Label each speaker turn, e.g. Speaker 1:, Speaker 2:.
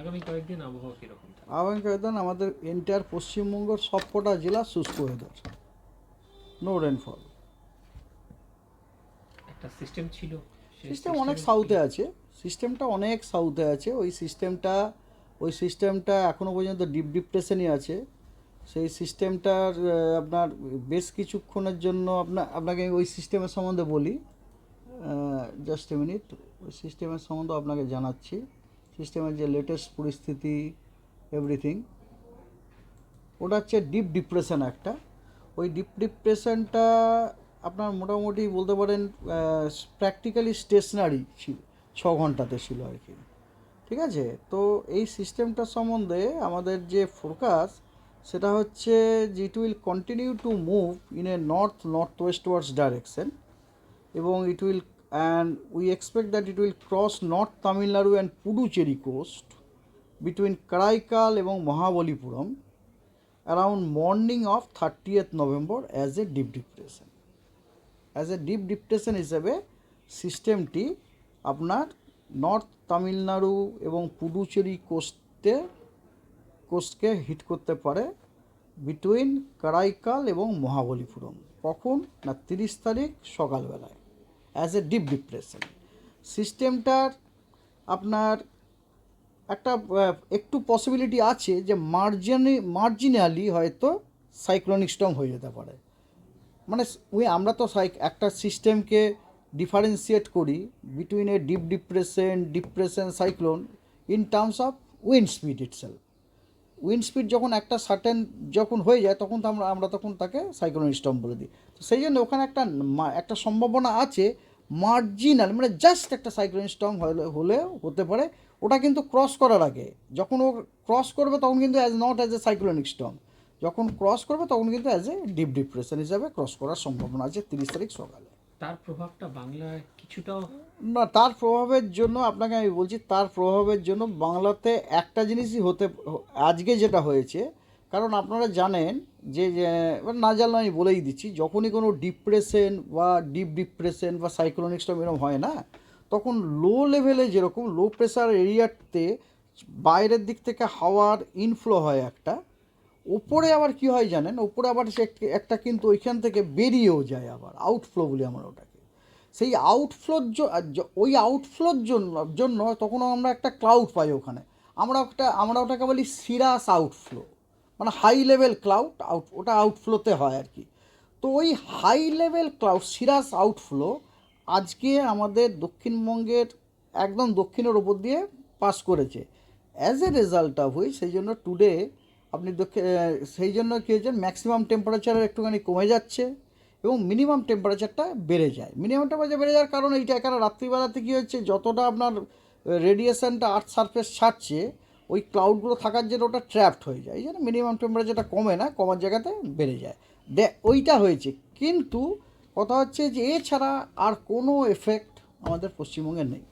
Speaker 1: আগামী কয়েকদিন আবহাওয়া কীরকম
Speaker 2: আগামী কয়েকদিন আমাদের এন্টায়ার পশ্চিমবঙ্গের সবকটা জেলা শুষ্ক ওয়েদার নো রেনফল
Speaker 1: একটা সিস্টেম ছিল
Speaker 2: সিস্টেম অনেক সাউথে আছে। সিস্টেমটা অনেক সাউথে আছে। ওই সিস্টেমটা ওই সিস্টেমটা এখনও পর্যন্ত ডিপ ডিপ্রেশনই আছে। সেই সিস্টেমটার আপনার বেশ কিছুক্ষণের জন্য আপনার আপনাকে ওই সিস্টেমের সম্বন্ধে বলি। জাস্ট এ মিনিট ওই সিস্টেমের সম্বন্ধে আপনাকে জানাচ্ছি। সিস্টেমের যে লেটেস্ট পরিস্থিতি এভরিথিং ওটা হচ্ছে ডিপ ডিপ্রেশন একটা। ওই ডিপ ডিপ্রেশনটা আপনার মোটামুটি বলতে পারেন প্র্যাকটিক্যালি স্টেশনারি ছিল, ছ ঘন্টাতে ছিল আর কি। ঠিক আছে? তো এই সিস্টেমটার সম্বন্ধে আমাদের যে ফোরকাস সেটা হচ্ছে it will continue to move in a north north westwards direction এবং it will and we expect that it will cross north Tamil Nadu and Puducherry coast between Karaikal এবং Mahabalipuram around morning of thirtieth November as a deep depression as a deep depression হিসেবে সিস্টেমটি আপনার north Tamil Nadu এবং Puducherry কোস্টে কোস্টকে hit করতে পারে between Karaikal এবং মহাবলীপুরম কখন? না তিরিশ তারিখ সকালবেলায়। অ্যাজ এ ডিপ ডিপ্রেশন সিস্টেমটার আপনার একটা একটু পসিবিলিটি আছে যে মার্জিনি মার্জিনালি হয়তো সাইক্লোনিক স্টর্ম হয়ে যেতে পারে। মানে ওই আমরা তো একটা সিস্টেমকে ডিফারেন্সিয়েট করি between a deep depression depression cyclone in terms of wind speed itself wind speed যখন একটা সার্টেন যখন হয়ে যায়, তখন তো আমরা আমরা তখন তাকে সাইক্লোন স্টর্ম বলে দিই। তো সেই জন্য ওখানে একটা একটা সম্ভাবনা আছে মার্জিনাল মানে জাস্ট একটা সাইক্লোন স্টর্ম হলে হতে পারে, ওটা কিন্তু ক্রস করার আগে। যখন ও ক্রস করবে, তখন কিন্তু as not as a cyclonic storm যখন ক্রস করবে, তখন কিন্তু অ্যাজ এ ডিপ ডিপ্রেশন হিসাবে ক্রস করার সম্ভাবনা আছে তিরিশ তারিখ সকালে।
Speaker 1: তার প্রভাবটা বাংলায় কিছুটাও
Speaker 2: না তার প্রভাবের জন্য আপনাকে আমি বলছি, তার প্রভাবের জন্য বাংলাতে একটা জিনিসই হতে, আজকে যেটা হয়েছে, কারণ আপনারা জানেন যে না জানলে আমি বলেই দিচ্ছি, যখনই কোনো ডিপ্রেশন বা ডিপ ডিপ্রেশন বা সাইক্লোনিক স্টর্ম এরকম হয় না, তখন লো লেভেলে যেরকম লো প্রেশার এরিয়াতে বাইরের দিক থেকে হাওয়ার ইনফ্লো হয় একটা, ওপরে আবার কি হয় জানেন, ওপরে আবার সে একটা কিন্তু ওইখান থেকে বেরিয়েও যায় আবার আউটফ্লো বলি আমরা ওটাকে। সেই আউটফ্লোর ওই আউটফ্লোর জন্য জন্য তখন আমরা একটা ক্লাউড পাই ওখানে। আমরা একটা, আমরা ওটাকে বলি সিরাস আউটফ্লো মানে হাই লেভেল ক্লাউড আউট ওটা আউটফ্লোতে হয় আর কি। তো ওই high level cloud cirrus outflow আজকে আমাদের দক্ষিণবঙ্গের, একদম দক্ষিণের ওপর দিয়ে পাস করেছে। অ্যাজ এ রেজাল্ট অফ হুই সেই জন্য টুডে আপনি দক্ষিণ সেই জন্য কী হয়েছে ম্যাক্সিমাম টেম্পারেচার একটুখানি কমে যাচ্ছে। এবং মিনিমাম টেম্পারেচারটা বেড়ে যায়। মিনিমাম টেম্পারেচার বেড়ে যাওয়ার কারণ এইটা এখানে রাত্রিবেলাতে কী হচ্ছে, যতটা আপনার রেডিয়েশানটা আর্থ সারফেস ছাড়ছে, ওই ক্লাউডগুলো থাকার জন্য ওটা ট্র্যাপড হয়ে যায়। এই জন্য মিনিমাম টেম্পারেচারটা কমে না, কমার জায়গাতে বেড়ে যায়। দে, ওইটা হয়েছে। কিন্তু কথা হচ্ছে যে, এছাড়া আর কোনো এফেক্ট আমাদের পশ্চিমবঙ্গে নেই।